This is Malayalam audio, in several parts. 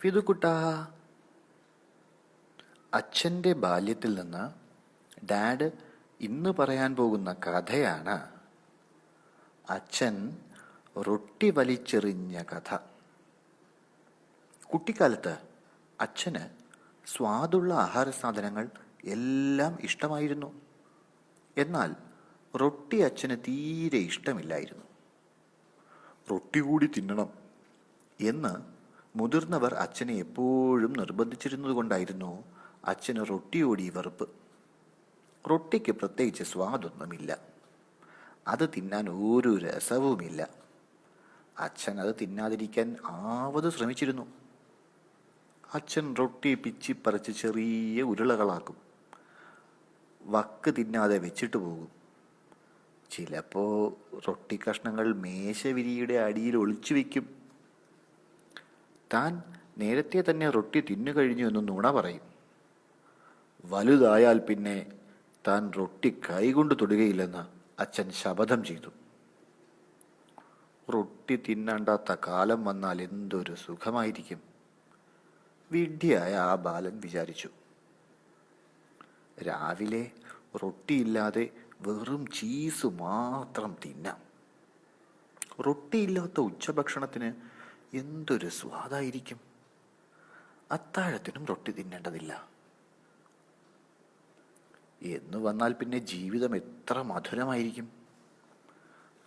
ഫിതുക്കുട്ട അച്ഛന്റെ ബാല്യത്തിൽ നിന്ന് ഡാഡ് ഇന്ന് പറയാൻ പോകുന്ന കഥയാണ് അച്ഛൻ റൊട്ടി വലിച്ചെറിഞ്ഞ കഥ. കുട്ടിക്കാലത്ത് അച്ഛന് സ്വാദുള്ള ആഹാര സാധനങ്ങൾ എല്ലാം ഇഷ്ടമായിരുന്നു. എന്നാൽ റൊട്ടി അച്ഛന് തീരെ ഇഷ്ടമില്ലായിരുന്നു. റൊട്ടി കൂടി തിന്നണം എന്ന് മുതിർന്നവർ അച്ഛനെ എപ്പോഴും നിർബന്ധിച്ചിരുന്നത് കൊണ്ടായിരുന്നു അച്ഛന് റൊട്ടിയോടി വെറുപ്പ്. റൊട്ടിക്ക് പ്രത്യേകിച്ച് സ്വാദൊന്നുമില്ല. അത് തിന്നാൻ ഒരു രസവുമില്ല. അച്ഛൻ അത് തിന്നാതിരിക്കാൻ ആവത് ശ്രമിച്ചിരുന്നു. അച്ഛൻ റൊട്ടി പിച്ചിപ്പറിച്ച് ചെറിയ ഉരുളകളാക്കും. വക്ക് തിന്നാതെ വെച്ചിട്ട് പോകും. ചിലപ്പോൾ റൊട്ടി കഷ്ണങ്ങൾ മേശവിരിയുടെ അടിയിൽ ഒളിച്ചു വയ്ക്കും താൻ നേരത്തെ തന്നെ റൊട്ടി തിന്നു കഴിഞ്ഞു എന്ന് നുണ പറയും. വലുതായാൽ പിന്നെ താൻ റൊട്ടി കൈകൊണ്ട് തൊടുകയില്ലെന്ന് അച്ഛൻ ശപഥം ചെയ്തു. റൊട്ടി തിന്നണ്ടാത്ത കാലം വന്നാൽ എന്തൊരു സുഖമായിരിക്കും? വിഡ്ഢിയായ ആ ബാലൻ വിചാരിച്ചു. രാവിലെ റൊട്ടിയില്ലാതെ വെറും ചീസ് മാത്രം തിന്നാം. റൊട്ടിയില്ലാത്ത ഉച്ചഭക്ഷണത്തിന് എന്തൊരു സ്വാദായിരിക്കും? അത്താഴത്തിനും റൊട്ടി തിന്നേണ്ടതില്ല. എന്ന് വന്നാൽ പിന്നെ ജീവിതം എത്ര മധുരമായിരിക്കും?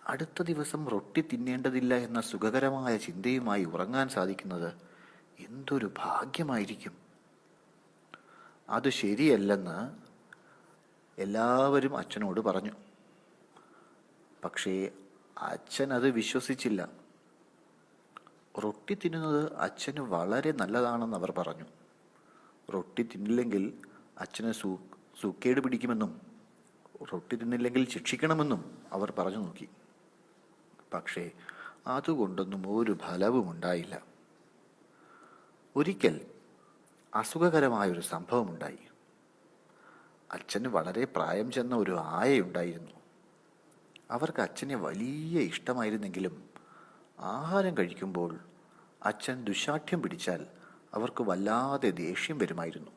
അടുത്ത ദിവസം റൊട്ടി തിന്നേണ്ടതില്ല എന്ന സുഖകരമായ ചിന്തയുമായി ഉറങ്ങാൻ സാധിക്കുന്നത് എന്തൊരു ഭാഗ്യമായിരിക്കും? അത് ശരിയല്ലെന്ന് എല്ലാവരും അച്ഛനോട് പറഞ്ഞു. പക്ഷേ അച്ഛൻ അത് വിശ്വസിച്ചില്ല. റൊട്ടി തിന്നുന്നത് അച്ഛന് വളരെ നല്ലതാണെന്ന് അവർ പറഞ്ഞു. റൊട്ടി തിന്നില്ലെങ്കിൽ അച്ഛന് സൂ സൂക്കേട് പിടിക്കുമെന്നും റൊട്ടി തിന്നില്ലെങ്കിൽ ശിക്ഷിക്കണമെന്നും അവർ പറഞ്ഞു നോക്കി. പക്ഷേ അതുകൊണ്ടൊന്നും ഒരു ഫലവും ഉണ്ടായില്ല. ഒരിക്കൽ അസുഖകരമായൊരു സംഭവമുണ്ടായി. അച്ഛന് വളരെ പ്രായം ചെന്ന ഒരു ആയയുണ്ടായിരുന്നു. അവർക്ക് അച്ഛനെ വലിയ ഇഷ്ടമായിരുന്നെങ്കിലും ആഹാരം കഴിക്കുമ്പോൾ അച്ഛൻ ദുശാഠ്യം പിടിച്ചാൽ അവർക്ക് വല്ലാതെ ദേഷ്യം വരുമായിരുന്നു.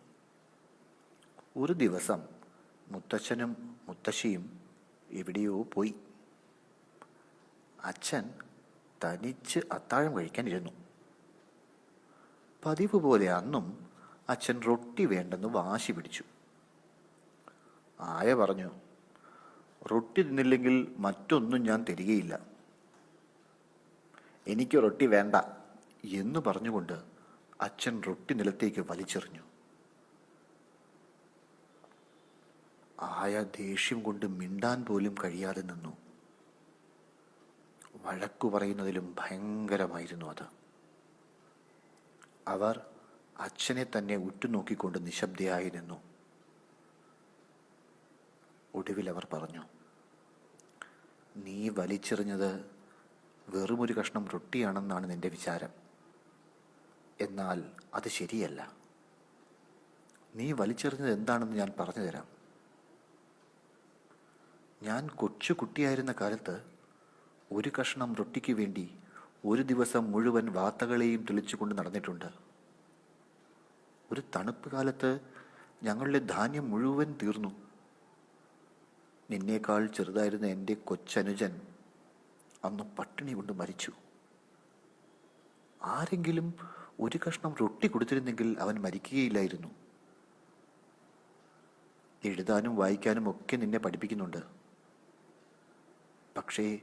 ഒരു ദിവസം മുത്തച്ഛനും മുത്തശ്ശിയും എവിടെയോ പോയി. അച്ഛൻ തനിച്ച് അത്താഴം കഴിക്കാനിരുന്നു. പതിവ് പോലെ അന്നും അച്ഛൻ റൊട്ടി വേണ്ടെന്ന് വാശി പിടിച്ചു. ആയ പറഞ്ഞു റൊട്ടി തിന്നില്ലെങ്കിൽ മറ്റൊന്നും ഞാൻ തരികയില്ല. എനിക്ക് റൊട്ടി വേണ്ട എന്ന് പറഞ്ഞുകൊണ്ട് അച്ഛൻ റൊട്ടി നിലത്തേക്ക് വലിച്ചെറിഞ്ഞു. ആയ ദേഷ്യം കൊണ്ട് മിണ്ടാൻ പോലും കഴിയാതെ നിന്നു. വഴക്കു പറയുന്നതിലും ഭയങ്കരമായിരുന്നു അത്. അവർ അച്ഛനെ തന്നെ ഉറ്റുനോക്കിക്കൊണ്ട് നിശബ്ദയായി നിന്നു. ഒടുവിൽ അവർ പറഞ്ഞു നീ വലിച്ചെറിഞ്ഞത് വെറുമൊരു കഷ്ണം റൊട്ടിയാണെന്നാണ് നിന്റെ വിചാരം. എന്നാൽ അത് ശരിയല്ല. നീ വലിച്ചെറിഞ്ഞത് എന്താണെന്ന് ഞാൻ പറഞ്ഞു തരാം ഞാൻ കൊച്ചു കുട്ടിയായിരുന്ന കാലത്ത് ഒരു കഷ്ണം റൊട്ടിക്ക് വേണ്ടി ഒരു ദിവസം മുഴുവൻ വാർത്തകളെയും തെളിച്ചുകൊണ്ട് നടന്നിട്ടുണ്ട്. ഒരു തണുപ്പ് കാലത്ത് ഞങ്ങളുടെ ധാന്യം മുഴുവൻ തീർന്നു. നിന്നേക്കാൾ ചെറുതായിരുന്ന എന്റെ കൊച്ചനുജൻ അന്ന് പട്ടിണി കൊണ്ട് മരിച്ചു. ആരെങ്കിലും ഒരു കഷ്ണം റൊട്ടി കൊടുത്തിരുന്നെങ്കിൽ അവൻ മരിക്കുകയില്ലായിരുന്നു. എഴുതാനും വായിക്കാനും ഒക്കെ നിന്നെ പഠിപ്പിക്കുന്നുണ്ട്. പക്ഷേ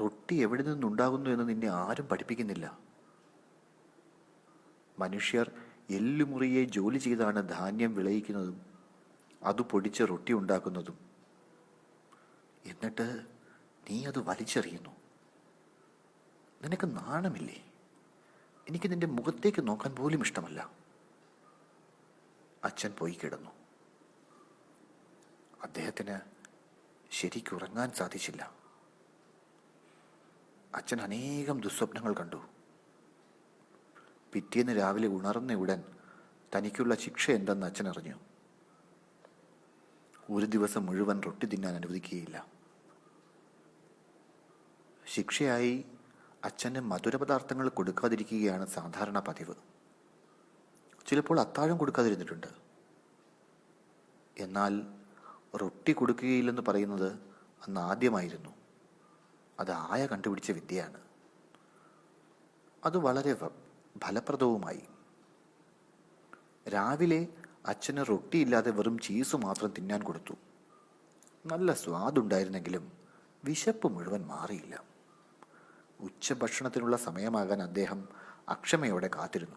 റൊട്ടി എവിടെ നിന്നുണ്ടാകുന്നു എന്ന് നിന്നെ ആരും പഠിപ്പിക്കുന്നില്ല. മനുഷ്യർ എല്ലുമുറിയെ ജോലി ചെയ്താണ് ധാന്യം വിളയിക്കുന്നതും അത് പൊടിച്ച് റൊട്ടി ഉണ്ടാക്കുന്നതും. എന്നിട്ട് നീ അത് വലിച്ചെറിയുന്നു. നിനക്ക് നാണമില്ലേ? എനിക്ക് നിന്റെ മുഖത്തേക്ക് നോക്കാൻ പോലും ഇഷ്ടമല്ല. അച്ഛൻ പോയി കിടന്നു. അദ്ദേഹത്തിന് ശരിക്കുറങ്ങാൻ സാധിച്ചില്ല. അച്ഛൻ അനേകം ദുസ്വപ്നങ്ങൾ കണ്ടു. പിറ്റേന്ന് രാവിലെ ഉണർന്ന ഉടൻ തനിക്കുള്ള ശിക്ഷ എന്തെന്ന് അച്ഛൻ അറിഞ്ഞു. ഒരു ദിവസം മുഴുവൻ റൊട്ടി തിന്നാൻ അനുവദിക്കുകയില്ല. ശിക്ഷയായി അച്ഛന് മധുരപദാർത്ഥങ്ങൾ കൊടുക്കാതിരിക്കുകയാണ് സാധാരണ പതിവ്. ചിലപ്പോൾ അത്താഴം കൊടുക്കാതിരുന്നിട്ടുണ്ട്. എന്നാൽ റൊട്ടി കൊടുക്കുകയില്ലെന്ന് പറയുന്നത് അന്ന് ആദ്യമായിരുന്നു. അത് ആയ കണ്ടുപിടിച്ച വിദ്യയാണ്. അത് വളരെ ഫലപ്രദവുമായി. രാവിലെ അച്ഛന് റൊട്ടിയില്ലാതെ വെറും ചീസ് മാത്രം തിന്നാൻ കൊടുത്തു. നല്ല സ്വാദുണ്ടായിരുന്നെങ്കിലും വിശപ്പ് മുഴുവൻ മാറിയില്ല. ഉച്ചഭക്ഷണത്തിനുള്ള സമയമാകാൻ അദ്ദേഹം അക്ഷമയോടെ കാത്തിരുന്നു.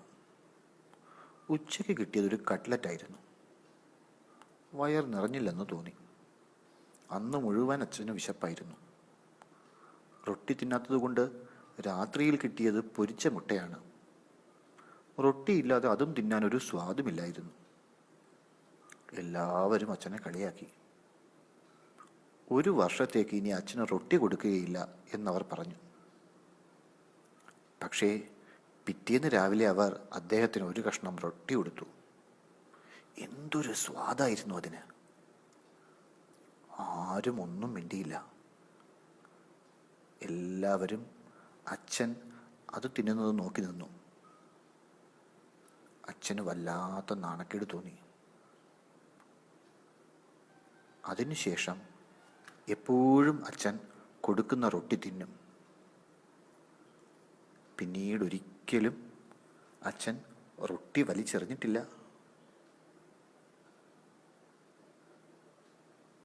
ഉച്ചയ്ക്ക് കിട്ടിയതൊരു കട്ട്ലറ്റായിരുന്നു. വയർ നിറഞ്ഞില്ലെന്ന് തോന്നി. അന്ന് മുഴുവൻ അച്ഛന് വിശപ്പായിരുന്നു. റൊട്ടി തിന്നാത്തതുകൊണ്ട് രാത്രിയിൽ കിട്ടിയത് പൊരിച്ച മുട്ടയാണ്. റൊട്ടിയില്ലാതെ അതും തിന്നാൻ ഒരു സ്വാദുമില്ലായിരുന്നു. എല്ലാവരും അച്ഛനെ കളിയാക്കി. ഒരു വർഷത്തേക്ക് ഇനി അച്ഛന് റൊട്ടി കൊടുക്കുകയില്ല എന്നവർ പറഞ്ഞു. പക്ഷേ പിറ്റേന്ന് രാവിലെ അവർ അദ്ദേഹത്തിന് ഒരു കഷ്ണം റൊട്ടി കൊടുത്തു. എന്തൊരു സ്വാദായിരുന്നു അതിന്. ആരും ഒന്നും മിണ്ടിയില്ല. എല്ലാവരും അച്ഛൻ അത് തിന്നുന്നത് നോക്കി നിന്നു. അച്ഛന് വല്ലാത്ത നാണക്കേട് തോന്നി. അതിനുശേഷം എപ്പോഴും അച്ഛൻ കൊടുക്കുന്ന റൊട്ടി തിന്നും. പിന്നീട് ഒരിക്കലും അച്ഛൻ റൊട്ടി വലിച്ചെറിഞ്ഞിട്ടില്ല.